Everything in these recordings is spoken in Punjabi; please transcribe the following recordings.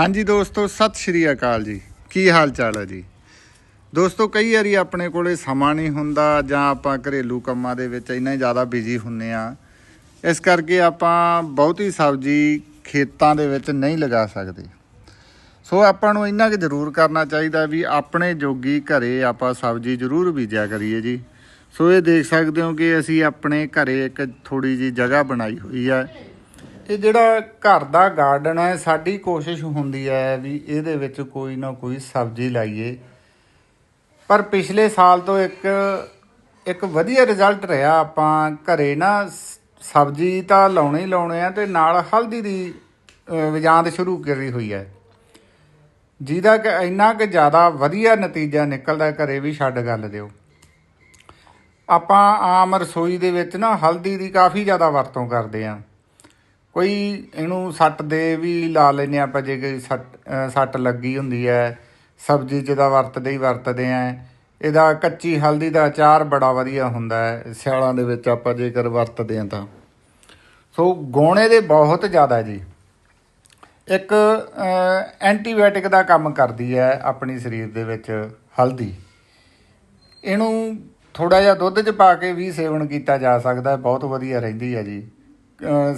ਹਾਂਜੀ ਦੋਸਤੋ, ਸਤਿ ਸ਼੍ਰੀ ਅਕਾਲ ਜੀ। ਕੀ ਹਾਲ ਚਾਲ ਹੈ ਜੀ? ਦੋਸਤੋ, ਕਈ ਵਾਰੀ ਆਪਣੇ ਕੋਲੇ ਸਮਾਂ ਨਹੀਂ ਹੁੰਦਾ ਜਾਂ ਆਪਾਂ ਘਰੇਲੂ ਕੰਮਾਂ ਦੇ ਵਿੱਚ ਇੰਨਾ ਜ਼ਿਆਦਾ ਬਿਜ਼ੀ ਹੁੰਨੇ ਆ। ਇਸ ਕਰਕੇ ਆਪਾਂ ਬਹੁਤੀ ਸਬਜ਼ੀ ਖੇਤਾਂ ਦੇ ਵਿੱਚ ਨਹੀਂ ਲਗਾ ਸਕਦੇ। ਸੋ ਆਪਾਂ ਨੂੰ ਇੰਨਾ ਕਿ ਜ਼ਰੂਰ ਕਰਨਾ ਚਾਹੀਦਾ ਵੀ ਆਪਣੇ ਜੋਗੀ ਘਰੇ ਆਪਾਂ ਸਬਜ਼ੀ ਜ਼ਰੂਰ ਬੀਜਿਆ ਕਰੀਏ ਜੀ। ਸੋ ਇਹ ਦੇਖ ਸਕਦੇ ਹੋ ਕਿ ਅਸੀਂ ਆਪਣੇ ਘਰੇ ਇੱਕ ਥੋੜੀ ਜੀ ਜਗ੍ਹਾ ਬਣਾਈ ਹੋਈ ਹੈ। ਇਹ ਜਿਹੜਾ ਘਰ ਦਾ ਗਾਰਡਨ ਹੈ ਸਾਡੀ ਕੋਸ਼ਿਸ਼ ਹੁੰਦੀ ਹੈ ਵੀ ਇਹਦੇ ਵਿੱਚ ਕੋਈ ਨਾ ਕੋਈ ਸਬਜ਼ੀ ਲਾਈਏ। ਪਰ ਪਿਛਲੇ ਸਾਲ ਤੋਂ ਇੱਕ ਇੱਕ ਵਧੀਆ ਰਿਜ਼ਲਟ ਰਿਹਾ ਆਪਾਂ ਘਰੇ ਨਾ ਸਬਜ਼ੀ ਤਾਂ ਲਾਉਣੇ ਹੀ ਲਾਉਣੇ ਆ ਤੇ ਨਾਲ ਹਲਦੀ ਦੀ ਅ, ਵਿਜਾਂਦ ਸ਼ੁਰੂ ਕਰੀ ਹੋਈ ਹੈ। ਜਿਹਦਾ ਕਿ ਇੰਨਾ ਕਿ ਜ਼ਿਆਦਾ ਵਧੀਆ ਨਤੀਜਾ ਨਿਕਲਦਾ ਘਰੇ ਵੀ ਛੱਡ ਗੱਲ ਦਿਓ। ਆਪਾਂ ਆਮ ਰਸੋਈ ਦੇ ਵਿੱਚ ਨਾ ਹਲਦੀ ਦੀ ਕਾਫੀ ਜ਼ਿਆਦਾ ਵਰਤੋਂ ਕਰਦੇ ਆ। ਕੋਈ ਇਹਨੂੰ ਸੱਟ ਦੇ ਵੀ ਲਾ ਲੈਨੇ ਆਪਾਂ, ਜੇ ਕੋਈ ਸੱਟ ਸੱਟ ਲੱਗੀ ਹੁੰਦੀ ਹੈ, ਸਬਜ਼ੀ ਜਿਹਦਾ ਵਰਤਦੇ ਹੀ ਵਰਤਦੇ ਆ ਇਹਦਾ ਕੱਚੀ ਹਲਦੀ ਦਾ ਅਚਾਰ ਬੜਾ ਵਧੀਆ ਹੁੰਦਾ ਹੈ, ਸਿਆਲਾਂ ਦੇ ਵਿੱਚ ਆਪਾਂ ਜੇਕਰ ਵਰਤਦੇ ਆ ਤਾਂ। ਸੋ ਗੋਣੇ ਦੇ ਬਹੁਤ ਜ਼ਿਆਦਾ ਜੀ। ਇੱਕ ਐਂਟੀਬਾਇਓਟਿਕ ਦਾ ਕੰਮ ਕਰਦੀ ਹੈ ਆਪਣੀ ਸਰੀਰ ਦੇ ਵਿੱਚ ਹਲਦੀ। ਇਹਨੂੰ ਥੋੜਾ ਜਿਹਾ ਦੁੱਧ 'ਚ ਪਾ ਕੇ ਵੀ ਸੇਵਨ ਕੀਤਾ ਜਾ ਸਕਦਾ ਬਹੁਤ ਵਧੀਆ ਰਹਿੰਦੀ ਹੈ ਜੀ।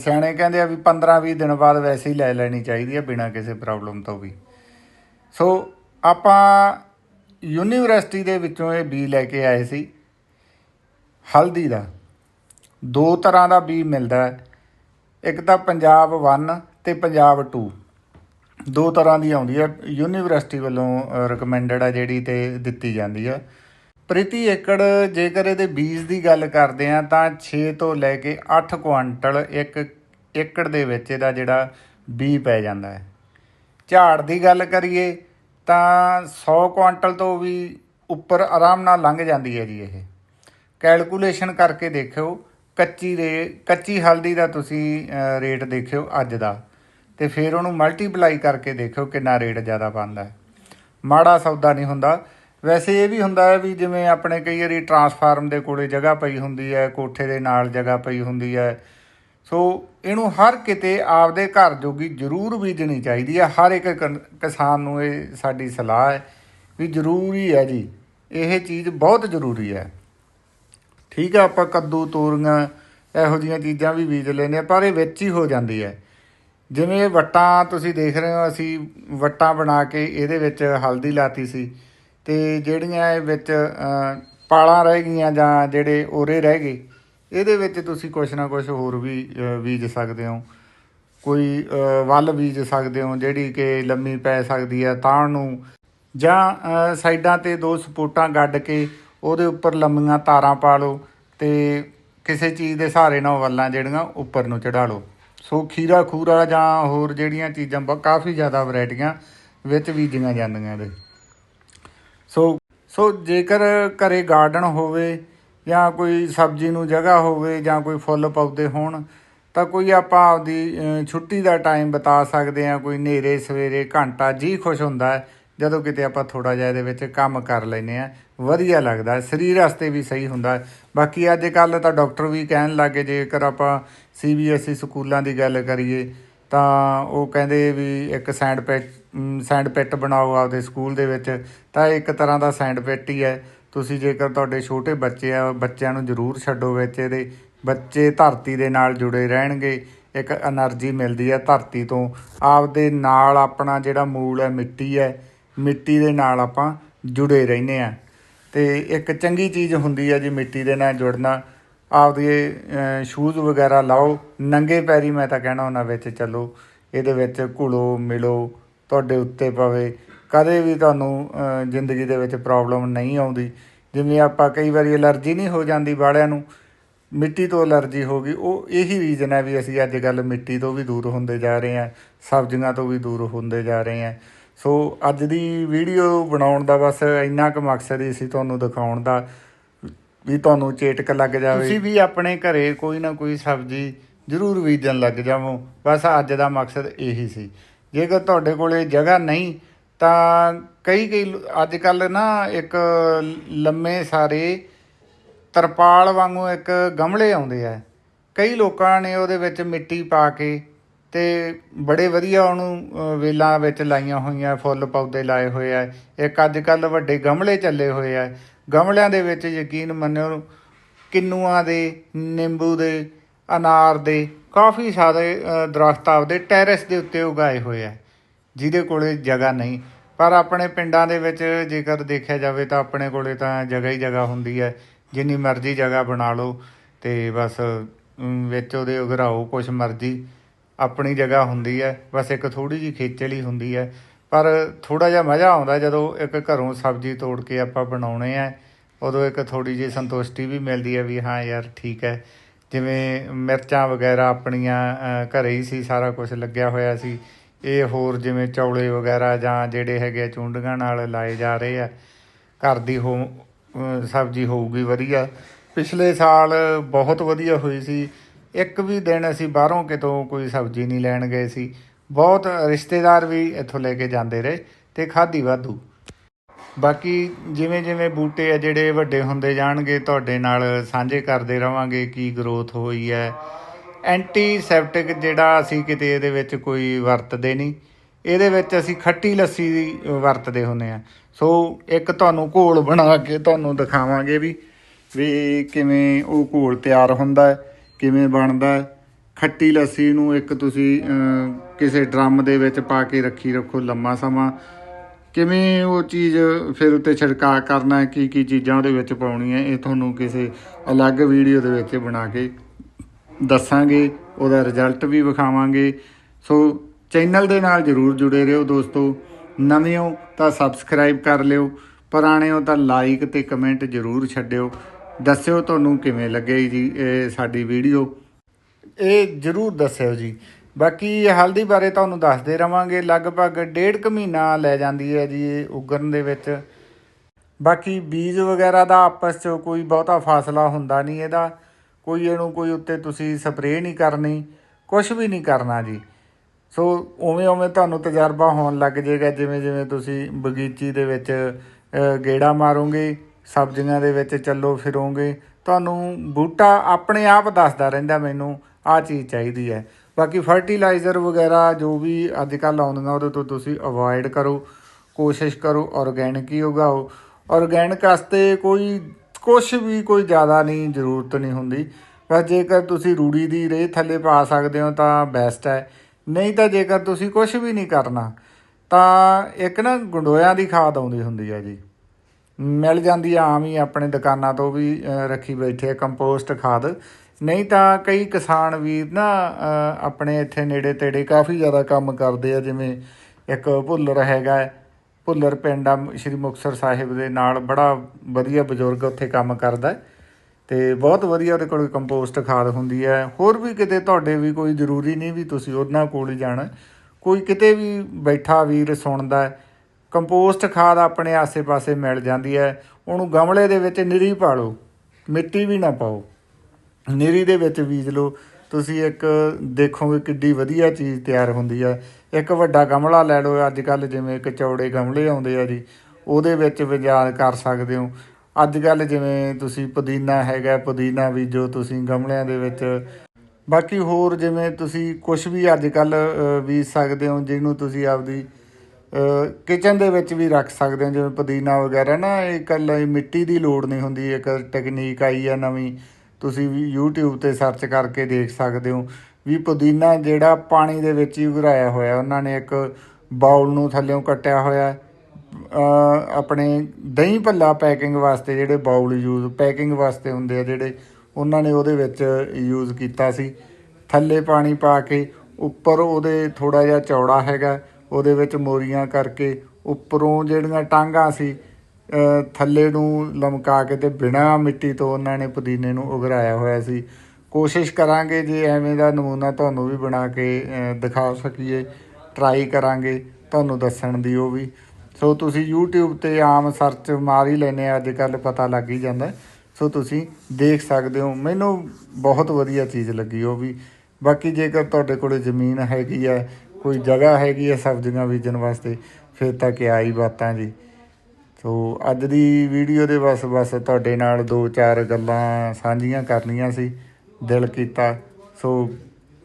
ਸਿਆਣੇ ਕਹਿੰਦੇ ਆ ਵੀ 15-20 ਦਿਨ ਬਾਅਦ ਵੈਸੇ ਹੀ ਲੈ ਲੈਣੀ ਚਾਹੀਦੀ ਹੈ ਬਿਨਾਂ ਕਿਸੇ ਪ੍ਰੋਬਲਮ ਤੋਂ ਵੀ। ਸੋ ਆਪਾਂ ਯੂਨੀਵਰਸਿਟੀ ਦੇ ਵਿੱਚੋਂ ਇਹ ਬੀ ਲੈ ਕੇ ਆਏ ਸੀ। ਹਲਦੀ ਦਾ। ਦੋ ਤਰ੍ਹਾਂ ਦਾ ਬੀ ਮਿਲਦਾ ਹੈ। ਇੱਕ ਤਾਂ ਪੰਜਾਬ 1 ਤੇ ਪੰਜਾਬ 2 ਦੋ ਤਰ੍ਹਾਂ ਦੀ ਆਉਂਦੀ ਹੈ ਯੂਨੀਵਰਸਿਟੀ ਵੱਲੋਂ ਰეკਮੈਂਡਡ ਆ ਜਿਹੜੀ ਤੇ ਦਿੱਤੀ ਜਾਂਦੀ ਆ। ਪ੍ਰਤੀ ਏਕੜ ਜੇਕਰ ਇਹਦੇ ਬੀਜ ਦੀ ਗੱਲ ਕਰਦੇ ਆ ਤਾਂ 6 ਤੋਂ ਲੈ ਕੇ 8 ਕੁਆਂਟਲ ਇੱਕ ਏਕੜ ਦੇ ਵਿੱਚ ਇਹਦਾ ਜਿਹੜਾ ਬੀ ਪੈ ਜਾਂਦਾ ਹੈ। ਝਾੜ ਦੀ ਗੱਲ ਕਰੀਏ, ਤਾਂ 100 ਕੁਆਂਟਲ ਤੋਂ ਵੀ ਉੱਪਰ ਆਰਾਮ ਨਾਲ ਲੰਘ ਜਾਂਦੀ ਹੈ ਜੀ ਇਹ। ਕੈਲਕੂਲੇਸ਼ਨ ਕਰਕੇ ਦੇਖਿਓ, ਕੱਚੀ ਦੇ, ਕੱਚੀ ਹਲਦੀ ਦਾ ਤੁਸੀਂ ਰੇਟ ਦੇਖਿਓ ਅੱਜ ਦਾ। ਤੇ ਫਿਰ ਉਹਨੂੰ ਮਲਟੀਪਲਾਈ ਕਰਕੇ ਦੇਖਿਓ ਕਿੰਨਾ ਰੇਟ ਜ਼ਿਆਦਾ ਬਣਦਾ ਹੈ। ਮਾੜਾ ਸੌਦਾ ਨਹੀਂ ਹੁੰਦਾ। ਵੈਸੇ ਇਹ ਵੀ ਹੁੰਦਾ ਹੈ ਵੀ ਜਿਵੇਂ ਆਪਣੇ ਕਈ ਵਾਰੀ ਟਰਾਂਸਫਾਰਮ ਦੇ ਕੋਲੇ ਜਗ੍ਹਾ ਪਈ ਹੁੰਦੀ ਹੈ, ਕੋਠੇ ਦੇ ਨਾਲ ਜਗ੍ਹਾ ਪਈ ਹੁੰਦੀ ਹੈ। ਸੋ ਇਹਨੂੰ ਹਰ ਕਿਤੇ ਆਪਦੇ ਘਰ ਜੋਗੀ ਜ਼ਰੂਰ ਬੀਜਣੀ ਚਾਹੀਦੀ ਹੈ। ਹਰ ਇੱਕ ਕਨ- ਕਿਸਾਨ ਨੂੰ ਇਹ ਸਾਡੀ ਸਲਾਹ ਹੈ ਵੀ ਜ਼ਰੂਰੀ ਹੈ ਜੀ। ਇਹ ਚੀਜ਼ ਬਹੁਤ ਜ਼ਰੂਰੀ ਹੈ। ਠੀਕ ਆ ਆਪਾਂ ਕੱਦੂ, ਤੋਰੀਆਂ ਇਹੋ ਜੀਆਂ ਚੀਜ਼ਾਂ ਵੀ ਬੀਜ ਲੈਂਦੇ ਆ ਪਰ ਇਹ ਵਿੱਚ ਹੀ ਹੋ ਜਾਂਦੀ ਹੈ। ਜਿਵੇਂ ਇਹ ਵੱਟਾਂ ਤੁਸੀਂ ਦੇਖ ਰਹੇ ਹੋ, ਅਸੀਂ ਵੱਟਾਂ ਬਣਾ ਕੇ ਇਹਦੇ ਵਿੱਚ ਹਲਦੀ ਲਾਤੀ ਸੀ। ਤੇ ਜਿਹੜੀਆਂ ਇਹ ਵਿੱਚ ਪਾਲਾਂ ਰਹਿ ਗਈਆਂ ਜਾਂ ਜਿਹੜੇ ਓਰੇ ਰਹਿ ਗਏ, ਇਹਦੇ ਵਿੱਚ ਤੁਸੀਂ ਕੁਛ ਨਾ ਕੁਛ ਹੋਰ ਵੀ ਬੀਜ ਸਕਦੇ ਹੋ। ਕੋਈ ਵੱਲ ਬੀਜ ਸਕਦੇ ਹੋ ਜਿਹੜੀ ਕਿ ਲੰਮੀ ਪੈ ਸਕਦੀ ਹੈ ਤਾਂ ਨੂੰ। ਜਾਂ ਸਾਈਡਾਂ ਤੇ ਦੋ ਸਪੋਰਟਾਂ ਗੱਡ ਕੇ ਉਹਦੇ ਉੱਪਰ ਲੰਮੀਆਂ ਤਾਰਾਂ ਪਾ ਲਓ ਤੇ ਕਿਸੇ ਚੀਜ਼ ਦੇ ਸਹਾਰੇ ਨਾਲ ਵੱਲਾਂ ਜਿਹੜੀਆਂ ਉੱਪਰ ਨੂੰ ਚੜਾ ਲਓ। ਸੋ ਖੀਰਾ ਖੂਰਾ ਜਾਂ ਹੋਰ ਜਿਹੜੀਆਂ ਚੀਜ਼ਾਂ, ਬ- ਕਾਫੀ ਜ਼ਿਆਦਾ ਵੈਰਾਈਟੀਆਂ ਵਿੱਚ ਬੀਜੀਆਂ ਜਾਂਦੀਆਂ ਇਹਦੇ ਸੋ ਸੋ ਜੇਕਰ ਘਰੇ ਗਾਰਡਨ ਹੋਵੇ ਜਾਂ ਕੋਈ ਸਬਜ਼ੀ ਨੂੰ ਜਗ੍ਹਾ ਹੋਵੇ ਜਾਂ ਕੋਈ ਫੁੱਲ ਪੌਦੇ ਹੋਣ, ਤਾਂ ਕੋਈ ਆਪਾਂ ਆਪਦੀ ਛੁੱਟੀ ਦਾ ਟਾਈਮ ਬਿਤਾ ਸਕਦੇ ਹਾਂ, ਕੋਈ ਨੇਰੇ ਸਵੇਰੇ ਘੰਟਾ ਜੀ ਖੁਸ਼ ਹੁੰਦਾ ਹੈ, ਜਦੋਂ ਕਿਤੇ ਆਪਾਂ ਥੋੜਾ ਜਿਹਾ ਇਹਦੇ ਵਿੱਚ ਕੰਮ ਕਰ ਲੈਨੇ ਆ ਵਧੀਆ ਲੱਗਦਾ ਸਰੀਰ ਵਾਸਤੇ ਵੀ ਸਹੀ ਹੁੰਦਾ ਬਾਕੀ ਅੱਜ ਕੱਲ ਤਾਂ ਡਾਕਟਰ ਵੀ ਕਹਿਣ ਲੱਗੇ, ਜੇਕਰ ਆਪਾਂ ਸੀਬੀਐਸਈ ਸਕੂਲਾਂ ਦੀ ਗੱਲ ਕਰੀਏ, ਤਾਂ ਉਹ ਕਹਿੰਦੇ ਵੀ ਇੱਕ ਸੈਂਡ ਸੈਂਡ ਪਿੱਟ ਬਣਾਓ ਆਪਦੇ ਸਕੂਲ ਦੇ ਵਿੱਚ, ਤਾਂ ਇੱਕ ਤਰ੍ਹਾਂ ਦਾ ਸੈਂਡ ਪਿੱਟ ਹੀ ਹੈ। ਤੁਸੀਂ ਜੇਕਰ ਤੁਹਾਡੇ ਛੋਟੇ ਬੱਚੇ ਆ, ਬੱਚਿਆਂ ਨੂੰ ਜ਼ਰੂਰ ਛੱਡੋ ਵਿੱਚ ਇਹਦੇ। ਬੱਚੇ ਧਰਤੀ ਦੇ ਨਾਲ ਜੁੜੇ ਰਹਿਣਗੇ, ਇੱਕ એનર્ਜੀ ਮਿਲਦੀ ਹੈ ਧਰਤੀ ਤੋਂ। ਆਪਦੇ ਨਾਲ ਆਪਣਾ ਜਿਹੜਾ ਮੂਲ ਹੈ, ਮਿੱਟੀ ਹੈ, ਮਿੱਟੀ ਦੇ ਨਾਲ ਆਪਾਂ ਜੁੜੇ ਰਹਿੰਦੇ ਆ ਤੇ ਇੱਕ ਚੰਗੀ ਚੀਜ਼ ਹੁੰਦੀ ਹੈ ਜੀ ਮਿੱਟੀ ਦੇ ਨਾਲ ਜੁੜਨਾ। ਆਪਦੇ ਸ਼ੂਜ਼ ਵਗੈਰਾ ਲਾਓ, ਨੰਗੇ ਪੈਰੀ ਮੈਂ ਤਾਂ ਕਹਿਣਾ ਉਹਨਾਂ ਵਿੱਚ ਚੱਲੋ। ਇਹਦੇ ਵਿੱਚ ਘੁਲੋ, ਮਿਲੋ ਤੁਹਾਡੇ ਉੱਤੇ ਪਵੇ। ਕਦੇ ਵੀ ਤੁਹਾਨੂੰ ਜ਼ਿੰਦਗੀ ਦੇ ਵਿੱਚ ਪ੍ਰੋਬਲਮ ਨਹੀਂ ਆਉਂਦੀ। ਜਿਵੇਂ ਆਪਾਂ ਕਈ ਵਾਰੀ ਅਲਰਜੀ ਨਹੀਂ ਹੋ ਜਾਂਦੀ ਵਾਲਿਆਂ ਨੂੰ, ਮਿੱਟੀ ਤੋਂ ਅਲਰਜੀ ਹੋ ਗਈ। ਉਹ ਇਹੀ ਰੀਜ਼ਨ ਹੈ ਵੀ ਅਸੀਂ ਅੱਜ ਕੱਲ ਮਿੱਟੀ ਤੋਂ ਵੀ ਦੂਰ ਹੁੰਦੇ ਜਾ ਰਹੇ ਹਾਂ, ਸਬਜ਼ੀਆਂ ਤੋਂ ਵੀ ਦੂਰ ਹੁੰਦੇ ਜਾ ਰਹੇ ਹਾਂ। ਸੋ ਅੱਜ ਦੀ ਵੀਡੀਓ ਬਣਾਉਣ ਦਾ ਬਸ ਇੰਨਾ ਕੁ ਮਕਸਦ ਹੀ ਸੀ ਤੁਹਾਨੂੰ ਦਿਖਾਉਣ ਦਾ, ਵੀ ਤੁਹਾਨੂੰ ਚੇਟਕ ਲੱਗ ਜਾਵੇ। ਤੁਸੀਂ ਵੀ ਆਪਣੇ ਘਰੇ ਕੋਈ ਨਾ ਕੋਈ ਸਬਜ਼ੀ ਜ਼ਰੂਰ ਬੀਜਣ ਲੱਗ ਜਾਵੋ। ਬਸ ਅੱਜ ਦਾ ਮਕਸਦ ਇਹੀ ਸੀ। ਜੇਕਰ ਤੁਹਾਡੇ ਕੋਲੇ ਜਗ੍ਹਾ ਨਹੀਂ, ਤਾਂ ਕਈ ਕਈ ਅੱਜ ਕੱਲ ਨਾ ਇੱਕ ਲੰਮੇ ਸਾਰੇ ਤਰਪਾਲ ਵਾਂਗੂ ਇੱਕ ਗਮਲੇ ਆਉਂਦੇ ਆ। ਕਈ ਲੋਕਾਂ ਨੇ ਉਹਦੇ ਵਿੱਚ ਮਿੱਟੀ ਪਾ ਕੇ ਤੇ ਬੜੇ ਵਧੀਆ ਉਹਨੂੰ ਵੇਲਾਂ ਵਿੱਚ ਲਾਈਆਂ ਹੋਈਆਂ, ਫੁੱਲ ਪੌਦੇ ਲਾਏ ਹੋਏ ਆ। ਇੱਕ ਅੱਜ ਕੱਲ ਵੱਡੇ ਗਮਲੇ ਚੱਲੇ ਹੋਏ ਆ। ਗਮਲਿਆਂ ਦੇ ਵਿੱਚ ਯਕੀਨ ਮੰਨਿਓ, ਕਿੰਨੂਆਂ ਦੇ, ਨਿੰਬੂ ਦੇ, ਅਨਾਰ ਦੇ ਕਾਫੀ ਸਾਰੇ ਅਹ, ਦਰਖਤ ਆਪਦੇ ਟੈਰੇਸ ਦੇ ਉੱਤੇ ਉਗਾਏ ਹੋਏ ਆ। ਜਿਹਦੇ ਕੋਲੇ ਜਗ੍ਹਾ ਨਹੀਂ। ਪਰ ਆਪਣੇ ਪਿੰਡਾਂ ਦੇ ਵਿੱਚ ਜੇਕਰ ਦੇਖਿਆ ਜਾਵੇ ਤਾਂ ਆਪਣੇ ਕੋਲੇ ਤਾਂ ਜਗ੍ਹਾ ਹੀ ਜਗ੍ਹਾ ਹੁੰਦੀ ਹੈ ਜਿੰਨੀ ਮਰਜ਼ੀ ਜਗ੍ਹਾ ਬਣਾ ਲਓ ਤੇ ਬਸ ਵਿੱਚ ਉਹਦੇ ਉਗਰਾਓ ਕੁਛ ਮਰਜ਼ੀ ਆਪਣੀ ਜਗ੍ਹਾ ਹੁੰਦੀ ਹੈ ਬਸ ਇੱਕ ਥੋੜੀ ਜਿਹੀ ਖੇਚਲ ਹੀ ਹੁੰਦੀ ਹੈ ਪਰ ਥੋੜਾ ਜਿਹਾ ਮਜ਼ਾ ਆਉਂਦਾ ਜਦੋਂ ਇੱਕ ਘਰੋਂ ਸਬਜ਼ੀ ਤੋੜ ਕੇ ਆਪਾਂ ਬਣਾਉਣੇ ਆ। ਉਦੋਂ ਇੱਕ ਥੋੜੀ ਜਿਹੀ ਸੰਤੁਸ਼ਟੀ ਵੀ ਮਿਲਦੀ ਹੈ ਵੀ ਹਾਂ ਯਾਰ ਠੀਕ ਹੈ। ਜਿਵੇਂ ਮਿਰਚਾਂ ਵਗੈਰਾ ਆਪਣੀਆਂ ਅਹ, ਘਰੇ ਹੀ ਸੀ ਸਾਰਾ ਕੁਝ ਲੱਗਿਆ ਹੋਇਆ ਸੀ। ਇਹ ਹੋਰ ਜਿਵੇਂ ਚੌਲੇ ਵਗੈਰਾ ਜਾਂ ਜਿਹੜੇ ਹੈਗੇ ਆ ਚੁੰਡੀਆਂ ਨਾਲ ਲਾਏ ਜਾ ਰਹੇ ਆ। ਘਰ ਦੀ ਹੋ ਸਬਜ਼ੀ ਹੋਊਗੀ ਵਧੀਆ। ਪਿਛਲੇ ਸਾਲ ਬਹੁਤ ਵਧੀਆ ਹੋਈ ਸੀ। ਇੱਕ ਵੀ ਦਿਨ ਅਸੀਂ ਬਾਹਰੋਂ ਕਿਤੋਂ ਕੋਈ ਸਬਜ਼ੀ ਨਹੀਂ ਲੈਣ ਗਏ ਸੀ। ਬਹੁਤ ਰਿਸ਼ਤੇਦਾਰ ਵੀ ਇੱਥੋਂ ਲੈ ਕੇ ਜਾਂਦੇ ਰਹੇ ਤੇ ਖਾਧੀ ਵਾਧੂ। ਬਾਕੀ ਜਿਵੇਂ ਜਿਵੇਂ ਬੂਟੇ ਆ ਜਿਹੜੇ ਵੱਡੇ ਹੁੰਦੇ ਜਾਣਗੇ, ਤੁਹਾਡੇ ਨਾਲ ਸਾਂਝੇ ਕਰਦੇ ਰਵਾਂਗੇ ਕੀ ਗਰੋਥ ਹੋਈ ਹੈ। ਐਂਟੀਸੈਪਟਿਕ ਜਿਹੜਾ ਅਸੀਂ ਕਿਤੇ ਇਹਦੇ ਵਿੱਚ ਕੋਈ ਵਰਤਦੇ ਨਹੀਂ। ਇਹਦੇ ਵਿੱਚ ਅਸੀਂ ਖੱਟੀ ਲੱਸੀ ਵਰਤਦੇ ਹੁੰਦੇ ਆ ਸੋ ਇੱਕ ਤੁਹਾਨੂੰ ਘੋਲ ਬਣਾ ਕੇ ਤੁਹਾਨੂੰ ਦਿਖਾਵਾਂਗੇ ਵੀ ਵੀ ਕਿਵੇਂ ਉਹ ਘੋਲ ਤਿਆਰ ਹੁੰਦਾ ਹੈ, ਕਿਵੇਂ ਬਣਦਾ ਹੈ। ਖੱਟੀ ਲੱਸੀ ਨੂੰ ਇੱਕ ਤੁਸੀਂ ਕਿਸੇ ਡਰਮ ਦੇ ਵਿੱਚ ਪਾ ਕੇ ਰੱਖੀ ਰੱਖੋ ਲੰਮਾ ਸਮਾਂ। ਕਿਵੇਂ ਉਹ ਚੀਜ਼ ਫਿਰ ਉੱਤੇ ਛਿੜਕਾਅ ਕਰਨਾ ਕੀ ਕੀ ਚੀਜ਼ਾਂ ਉਹਦੇ ਵਿੱਚ ਪਾਉਣੀਆਂ? ਇਹ ਤੁਹਾਨੂੰ ਕਿਸੇ ਅਲੱਗ ਵੀਡੀਓ ਦੇ ਵਿੱਚ ਬਣਾ ਕੇ ਦੱਸਾਂਗੇ। ਉਹਦਾ ਰਿਜ਼ਲਟ ਵੀ ਵਿਖਾਵਾਂਗੇ। ਸੋ ਚੈਨਲ ਦੇ ਨਾਲ ਜਰੂਰ ਜੁੜੇ ਰਹੋ ਦੋਸਤੋ। ਨਵੇਂ ਹੋ ਤਾਂ ਸਬਸਕ੍ਰਾਈਬ ਕਰ ਲਿਓ ਪੁਰਾਣੇ ਹੋ ਤਾਂ ਲਾਈਕ ਤੇ ਕਮੈਂਟ ਜਰੂਰ ਛੱਡਿਓ। ਦੱਸਿਓ ਤੁਹਾਨੂੰ ਕਿਵੇਂ ਲੱਗੇ ਜੀ ਇਹ ਸਾਡੀ ਵੀਡੀਓ। ਇਹ ਜਰੂਰ ਦੱਸਿਓ ਜੀ। ਬਾਕੀ ਹਲਦੀ ਬਾਰੇ ਤੁਹਾਨੂੰ ਦੱਸਦੇ ਰਵਾਂਗੇ। ਲਗਭਗ ਡੇਢ ਕੁ ਮਹੀਨਾ ਲੈ ਜਾਂਦੀ ਹੈ ਜੀ ਇਹ ਉਗਰਨ ਦੇ ਵਿੱਚ। ਬਾਕੀ ਬੀਜ ਵਗੈਰਾ ਦਾ ਆਪਸ 'ਚ ਕੋਈ ਬਹੁਤਾ ਫਾਸਲਾ ਹੁੰਦਾ ਨਹੀਂ ਇਹਦਾ। ਕੋਈ ਇਹਨੂੰ ਕੋਈ ਉੱਤੇ ਤੁਸੀਂ ਸਪਰੇਅ ਨਹੀਂ ਕਰਨੀ ਕੁਝ ਵੀ ਨਹੀਂ ਕਰਨਾ ਜੀ। ਸੋ ਉਵੇਂ ਉਵੇਂ ਤੁਹਾਨੂੰ ਤਜਰਬਾ ਹੋਣ ਲੱਗ ਜਾਏਗਾ, ਜਿਵੇਂ ਜਿਵੇਂ ਤੁਸੀਂ ਬਗੀਚੀ ਦੇ ਵਿੱਚ ਗੇੜਾ ਮਾਰੋਗੇ, ਸਬਜ਼ੀਆਂ ਦੇ ਵਿੱਚ ਚੱਲੋ ਫਿਰੋਗੇ। ਤੁਹਾਨੂੰ ਬੂਟਾ ਆਪਣੇ ਆਪ ਦੱਸਦਾ ਰਹਿੰਦਾ ਮੈਨੂੰ, ਆਹ ਚੀਜ਼ ਚਾਹੀਦੀ ਹੈ। ਬਾਕੀ ਫਰਟੀਲਾਈਜ਼ਰ ਵਗੈਰਾ ਜੋ ਵੀ ਅੱਜ ਕੱਲ੍ਹ ਆਉਂਦੀਆਂ, ਉਹਦੇ ਤੋਂ ਤੁਸੀਂ ਅਵੋਇਡ ਕਰੋ, ਕੋਸ਼ਿਸ਼ ਕਰੋ ਆਰਗੈਨਿਕ ਹੀ ਉਗਾਓ। ਆਰਗੈਨਿਕ ਵਾਸਤੇ ਕੋਈ, ਕੁਛ ਵੀ ਕੋਈ ਜ਼ਿਆਦਾ ਨਹੀਂ, ਜ਼ਰੂਰਤ ਨਹੀਂ ਹੁੰਦੀ। ਬਸ ਜੇਕਰ ਤੁਸੀਂ ਰੂੜੀ ਦੀ ਰੇਹ ਥੱਲੇ ਪਾ ਸਕਦੇ ਹੋ ਤਾਂ ਬੈਸਟ ਹੈ। ਨਹੀਂ ਤਾਂ ਜੇਕਰ ਤੁਸੀਂ ਕੁਛ ਵੀ ਨਹੀਂ ਕਰਨਾ, ਤਾਂ ਇੱਕ ਨਾ ਗੁੰਡੋਇਆਂ ਦੀ ਖਾਦ ਆਉਂਦੀ ਹੁੰਦੀ ਹੈ ਜੀ। ਮਿਲ ਜਾਂਦੀ ਆ, ਆਮ ਹੀ ਆਪਣੇ ਦੁਕਾਨਾਂ ਤੋਂ ਵੀ ਰੱਖੀ ਬੈਠੇ ਆ ਕੰਪੋਸਟ ਖਾਦ। ਨਹੀਂ ਤਾਂ ਕਈ ਕਿਸਾਨ ਵੀਰ ਨਾ ਆਪਣੇ ਇੱਥੇ ਨੇੜੇ ਤੇੜੇ ਕਾਫੀ ਜ਼ਿਆਦਾ ਕੰਮ ਕਰਦੇ ਆ, ਜਿਵੇਂ ਇੱਕ ਭੁੱਲਰ ਹੈਗਾ ਭੁੱਲਰ ਪਿੰਡ ਆ, ਸ਼੍ਰੀ ਮੁਕਤਸਰ ਸਾਹਿਬ ਦੇ ਨਾਲ ਬੜਾ ਵਧੀਆ ਬਜ਼ੁਰਗ ਉੱਥੇ ਕੰਮ ਕਰਦਾ ਹੈ ਤੇ ਬਹੁਤ ਵਧੀਆ ਉਹਦੇ ਕੋਲ ਕੰਪੋਸਟ ਖਾਦ ਹੁੰਦੀ ਹੈ। ਹੋਰ ਵੀ ਕਿਤੇ ਤੁਹਾਡੇ ਵੀ ਕੋਈ ਜ਼ਰੂਰੀ ਨਹੀਂ ਵੀ ਤੁਸੀਂ ਉਹਨਾਂ ਕੋਲ ਹੀ ਜਾਣਾ। ਕੋਈ ਕਿਤੇ ਵੀ ਬੈਠਾ ਵੀਰ ਸੁਣਦਾ ਕੰਪੋਸਟ ਖਾਦ ਆਪਣੇ ਆਸੇ-ਪਾਸੇ ਮਿਲ ਜਾਂਦੀ ਹੈ, ਉਹਨੂੰ ਗਮਲੇ ਦੇ ਵਿੱਚ ਨਿਰੀ ਪਾ ਲਓ ਮਿੱਟੀ ਵੀ ਨਾ ਪਾਓ। ਨਿਰੀ ਦੇ ਵਿੱਚ ਬੀਜ ਲਓ। ਤੁਸੀਂ ਇੱਕ ਦੇਖੋਗੇ ਕਿੱਡੀ ਵਧੀਆ ਚੀਜ਼ ਤਿਆਰ ਹੁੰਦੀ ਆ। ਇੱਕ ਵੱਡਾ ਗਮਲਾ ਲੈ ਲਓ। ਅੱਜ ਕੱਲ ਜਿਵੇਂ ਕਚੌੜੇ ਗਮਲੇ ਆਉਂਦੇ ਆ ਜੀ, ਉਹਦੇ ਵਿੱਚ ਵਿਜਾਰ ਕਰ ਸਕਦੇ ਹੋ। ਅੱਜ ਕੱਲ ਜਿਵੇਂ ਤੁਸੀਂ ਪੁਦੀਨਾ ਹੈਗਾ, ਪੁਦੀਨਾ ਬੀਜੋ ਤੁਸੀਂ ਗਮਲਿਆਂ ਦੇ ਵਿੱਚ। ਬਾਕੀ ਹੋਰ ਜਿਵੇਂ ਤੁਸੀਂ ਕੁਝ ਵੀ ਅੱਜ ਕੱਲ ਬੀਜ ਸਕਦੇ ਹੋ, ਜਿਹਨੂੰ ਤੁਸੀਂ ਆਪਦੀ ਕਿਚਨ ਦੇ ਵਿੱਚ ਵੀ ਰੱਖ ਸਕਦੇ ਹੋ। ਜਿਵੇਂ ਪੁਦੀਨਾ ਵਗੈਰਾ ਨਾ, ਇਹ ਇਕੱਲਾ ਮਿੱਟੀ ਦੀ ਲੋੜ ਨਹੀਂ ਹੁੰਦੀ। ਇੱਕ ਟੈਕਨੀਕ ਆਈ ਆ ਨਵੀਂ। ਤੁਸੀਂ ਵੀ YouTube ਤੇ ਸਰਚ ਕਰਕੇ ਦੇਖ ਸਕਦੇ ਹੋ ਵੀ ਪੁਦੀਨਾ ਜਿਹੜਾ ਪਾਣੀ ਦੇ ਵਿੱਚ ਹੀ ਉਗਰਾਇਆ ਹੋਇਆ, ਉਹਨਾਂ ਨੇ ਇੱਕ ਬਾਉਲ ਨੂੰ ਥੱਲੇੋਂ ਕੱਟਿਆ ਹੋਇਆ ਆਪਣੇ ਦਹੀਂ ਭੱਲਾ ਪੈਕਿੰਗ ਵਾਸਤੇ ਜਿਹੜੇ ਬਾਉਲ ਯੂਜ਼ ਪੈਕਿੰਗ ਵਾਸਤੇ ਹੁੰਦੇ ਆ ਜਿਹੜੇ, ਉਹਨਾਂ ਨੇ ਉਹਦੇ ਵਿੱਚ ਯੂਜ਼ ਕੀਤਾ ਸੀ। ਥੱਲੇ ਪਾਣੀ ਪਾ ਕੇ ਉੱਪਰ ਉਹਦੇ ਥੋੜਾ ਜਿਹਾ ਚੌੜਾ ਹੈਗਾ, ਉਹਦੇ ਵਿੱਚ ਮੋਰੀਆਂ ਕਰਕੇ ਉੱਪਰੋਂ ਜਿਹੜੀਆਂ ਟਾਂਗਾਂ ਸੀ ਥੱਲੇ ਨੂੰ ਲਮਕਾ ਕੇ ਤੇ ਬਿਨਾ ਮਿੱਟੀ ਤੋਂ ਉਹਨਾਂ ਨੇ ਪੁਦੀਨੇ ਨੂੰ ਉਗਰਾਇਆ ਹੋਇਆ ਸੀ। ਕੋਸ਼ਿਸ਼ ਕਰਾਂਗੇ ਜੇ ਐਵੇਂ ਦਾ ਨਮੂਨਾ ਤੁਹਾਨੂੰ ਵੀ ਬਣਾ ਕੇ ਦਿਖਾ ਸਕੀਏ। ਟਰਾਈ ਕਰਾਂਗੇ, ਤੁਹਾਨੂੰ ਦੱਸਣ ਦੀ ਉਹ ਵੀ। ਸੋ ਤੁਸੀਂ YouTube ਤੇ ਆਮ ਸਰਚ ਮਾਰ ਹੀ ਲੈਨੇ ਆ ਅੱਜ ਕੱਲ ਪਤਾ ਲੱਗ ਹੀ ਜਾਂਦਾ। ਸੋ ਤੁਸੀਂ ਦੇਖ ਸਕਦੇ ਹੋ, ਮੈਨੂੰ ਬਹੁਤ ਵਧੀਆ ਚੀਜ਼ ਲੱਗੀ ਉਹ ਵੀ। ਬਾਕੀ ਜੇਕਰ ਤੁਹਾਡੇ ਕੋਲ ਜ਼ਮੀਨ ਹੈਗੀ ਆ, ਕੋਈ ਜਗ੍ਹਾ ਹੈਗੀ ਆ ਸਬਜ਼ੀਆਂ ਬੀਜਣ ਵਾਸਤੇ, ਫਿਰ ਤਾਂ ਕਿਆ ਹੀ ਬਾਤਾਂ ਜੀ। ਸੋ ਅੱਜ ਦੀ ਵੀਡੀਓ ਦੇ ਬਸ ਬਸ ਤੁਹਾਡੇ ਨਾਲ ਦੋ ਚਾਰ ਗੱਲਾਂ ਸਾਂਝੀਆਂ ਕਰਨੀਆਂ ਸੀ, ਦਿਲ ਕੀਤਾ। ਸੋ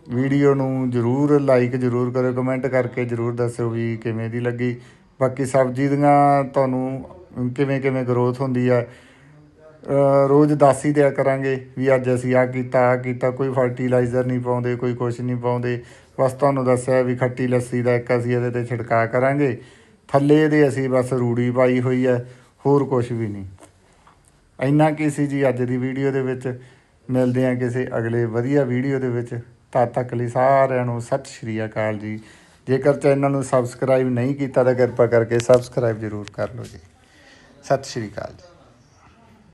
ਵੀਡੀਓ ਨੂੰ ਜਰੂਰ ਲਾਈਕ ਜਰੂਰ ਕਰਿਓ ਕਮੈਂਟ ਕਰਕੇ ਜਰੂਰ ਦੱਸਿਓ ਵੀ ਕਿਵੇਂ ਦੀ ਲੱਗੀ। ਬਾਕੀ ਸਬਜ਼ੀ ਦੀਆਂ ਤੁਹਾਨੂੰ ਕਿਵੇਂ ਕਿਵੇਂ ਗਰੋਥ ਹੁੰਦੀ ਆ ਰੋਜ਼ ਦੱਸ ਹੀ ਦਿਆ ਕਰਾਂਗੇ ਵੀ ਅੱਜ ਅਸੀਂ ਆ ਕੀਤਾ ਆ ਕੀਤਾ। ਕੋਈ ਫਰਟੀਲਾਈਜ਼ਰ ਨਹੀਂ ਪਾਉਂਦੇ, ਕੋਈ ਕੁਝ ਨਹੀਂ ਪਾਉਂਦੇ। ਬਸ ਤੁਹਾਨੂੰ ਦੱਸਿਆ ਵੀ ਖੱਟੀ ਲੱਸੀ ਦਾ ਇੱਕ ਅਸੀਂ ਇਹਦੇ ਤੇ ਛਿੜਕਾਅ ਕਰਾਂਗੇ। ਥੱਲੇ ਦੇ ਅਸੀਂ ਬਸ ਰੂੜੀ ਪਾਈ ਹੋਈ ਹੈ, ਹੋਰ ਕੁਝ ਵੀ ਨਹੀਂ। ਇੰਨਾ ਕੀ ਸੀ ਜੀ ਅੱਜ ਦੀ ਵੀਡੀਓ ਦੇ ਵਿੱਚ। ਮਿਲਦੇ ਹਾਂ ਕਿਸੇ ਅਗਲੇ ਵਧੀਆ ਵੀਡੀਓ ਦੇ ਵਿੱਚ। ਤਦ ਤੱਕ ਲਈ ਸਾਰਿਆਂ ਨੂੰ ਸਤਿ ਸ਼੍ਰੀ ਅਕਾਲ ਜੀ। ਜੇਕਰ ਚੈਨਲ ਨੂੰ ਸਬਸਕ੍ਰਾਈਬ ਨਹੀਂ ਕੀਤਾ ਤਾਂ ਕਿਰਪਾ ਕਰਕੇ ਸਬਸਕ੍ਰਾਈਬ ਜ਼ਰੂਰ ਕਰ ਲਓ ਜੀ। ਸਤਿ ਸ਼੍ਰੀ ਅਕਾਲ ਜੀ।